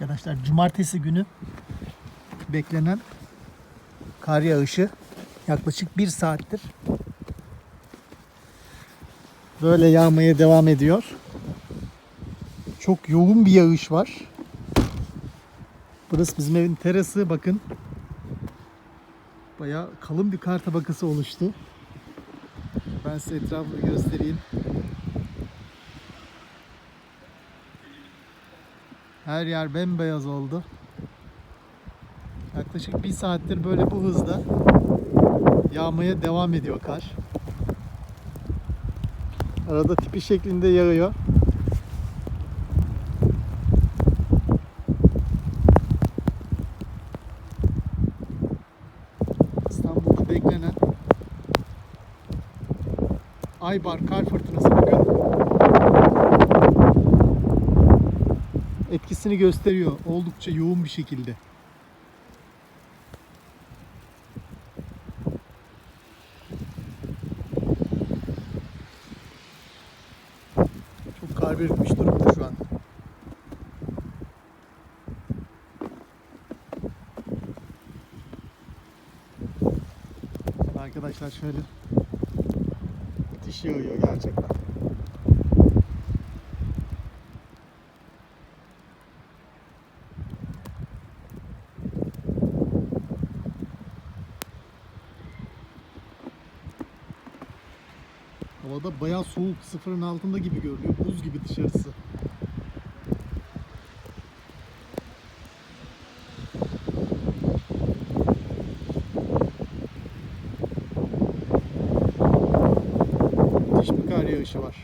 arkadaşlar. Cumartesi günü beklenen kar yağışı yaklaşık bir saattir böyle yağmaya devam ediyor. Çok yoğun bir yağış var. Burası bizim evin terası bakın. Bayağı kalın bir kar tabakası oluştu. Ben size etrafını göstereyim. Her yer bembeyaz oldu. Yaklaşık bir saattir böyle bu hızda yağmaya devam ediyor kar. Arada tipi şeklinde yağıyor. İstanbul'da beklenen Aybar kar fırtınası bugün etkisini gösteriyor oldukça yoğun bir şekilde. Çok kar birikmiş durumda şu an. Arkadaşlar şöyle müthiş yağıyor gerçekten. Havada bayağı soğuk, sıfırın altında gibi görünüyor. Buz gibi dışarısı. Müthiş bir kar yağışı var.